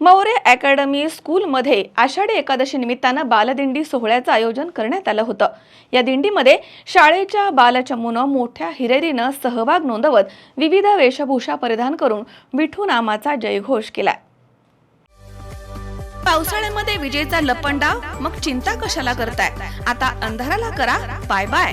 Maurya academy स्कूलमध्ये आषाढी एकादशी निमित्तानं बालदिंडी सोहळ्याचं आयोजन करण्यात आलं होतं. या दिंडीमध्ये शाळेच्या बालचमूनं मोठ्या हिरेरीनं सहभाग नोंदवत विविध वेशभूषा परिधान करून विठू नामाचा जयघोष केला पावसाळ्यामध्ये विजेचा लपंडाव? मग चिंता कशाला करताय? आता अंधाराला करा. बाय बाय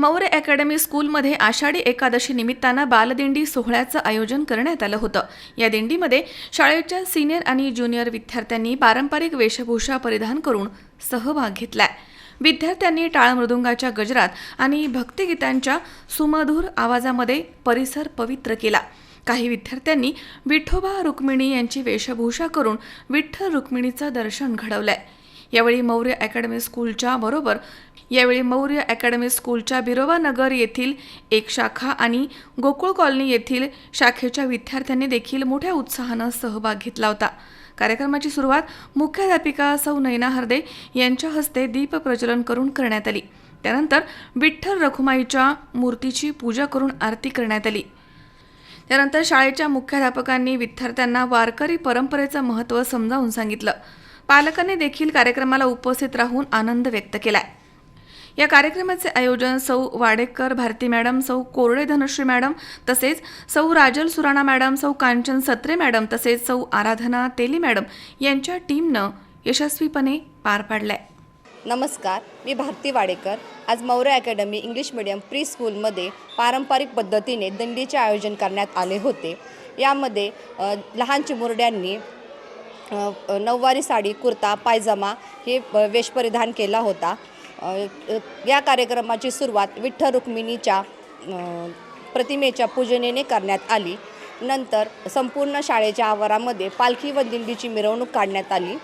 मौर्य अकॅडमी स्कूलमध्ये आषाढी एकादशी निमित्तानं बालदिंडी सोहळ्याचं आयोजन करण्यात आलं होतं. या दिंडीमध्ये शाळेच्या सिनियर आणि ज्युनियर विद्यार्थ्यांनी पारंपरिक वेशभूषा परिधान करून सहभाग घेतलाय. विद्यार्थ्यांनी टाळमृदुंगाच्या गजरात आणि भक्तिगीतांच्या सुमधूर आवाजामध्ये परिसर पवित्र केला. काही विद्यार्थ्यांनी विठोबा रुक्मिणी यांची वेशभूषा करून विठ्ठल रुक्मिणीचं दर्शन घडवलंय. यावेळी मौर्य अकॅडमी स्कूलच्या बरोबर यावेळी मौर्य अकॅडमी स्कूलच्या बिरोबा नगर येथील एक शाखा आणि गोकुळ कॉलनी येथील शाखेच्या विद्यार्थ्यांनी देखील मोठ्या उत्साहानं सहभाग घेतला होता. कार्यक्रमाची सुरुवात मुख्याध्यापिका सौ नयना हरदे यांच्या हस्ते दीप प्रज्वलन करून करण्यात आली. त्यानंतर विठ्ठल रखुमाईच्या मूर्तीची पूजा करून आरती करण्यात आली. त्यानंतर शाळेच्या मुख्याध्यापकांनी विद्यार्थ्यांना वारकरी परंपरेचं महत्त्व समजावून सांगितलं. पालकांनी देखील कार्यक्रमाला उपस्थित राहून आनंद व्यक्त केलाय. या कार्यक्रमाचे आयोजन सौ वाडेकर भारती मॅडम सौ कोरडे धनश्री मॅडम तसेच सौ राजल सुराणा मॅडम सौ कांचन सत्रे मॅडम तसेच सौ आराधना तेली मॅडम यांच्या टीमनं यशस्वीपणे पार पाडलाय. नमस्कार मी भारती वाडेकर. आज Maurya academy English medium pre स्कूलमध्ये पारंपरिक पद्धतीने दंडीचे आयोजन करण्यात आले होते. यामध्ये लहान चिमुरड्यांनी नऊवारी साडी कुर्ता पायजमा हे वेश परिधान केला होता. या कार्यक्रमाची सुरुवात विठ्ठल रुक्मिणीच्या प्रतिमेच्या पूजनेने करण्यात आली. नंतर संपूर्ण शाळेच्या आवारामध्ये पालखी व दिंडीची मिरवणूक काढण्यात आली.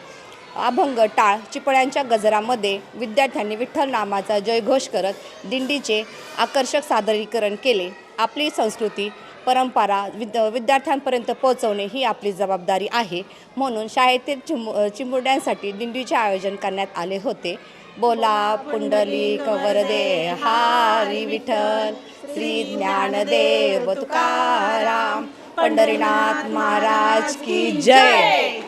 अभंग टाळ चिपळ्यांच्या गजरामध्ये विद्यार्थ्यांनी विठ्ठल नामाचा जयघोष करत दिंडीचे आकर्षक सादरीकरण केले. आपली संस्कृती परंपरा विद विद्यार्थ्यांपर्यंत पोहोचवणे ही आपली जबाबदारी आहे. म्हणून शाळेतील चिमु चिमुरड्यांसाठी दिंडीचे आयोजन करण्यात आले होते. बोला पुंडली कवरदे हारी विठ्ठल श्री ज्ञानदेव तुकाराम पंढरीनाथ महाराज की जय!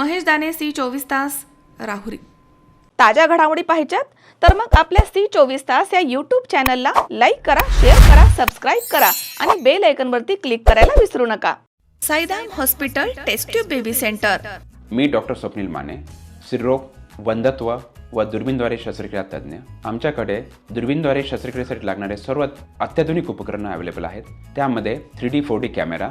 महेश दाने सी चोवीस तास राहुरी. ताज्या घडामोडी पाहिजेत? तर मग आपल्या सी चोवीस तास या यूट्यूब चॅनलला लाईक करा शेअर करा सबस्क्राईब करा आणि बेल आयकनवरती क्लिक करायला विसरू नका. Saidham hospital test baby centre मी डॉक्टर स्वप्नील माने स्त्रीरोग वंधत्व व दुर्बीनद्वारे शस्त्रक्रिया तज्ज्ञ. आमच्याकडे दुर्बीनद्वारे शस्त्रक्रियेसाठी लागणारे सर्व अत्याधुनिक उपकरणं अवेलेबल आहेत. त्यामध्ये three D four D camera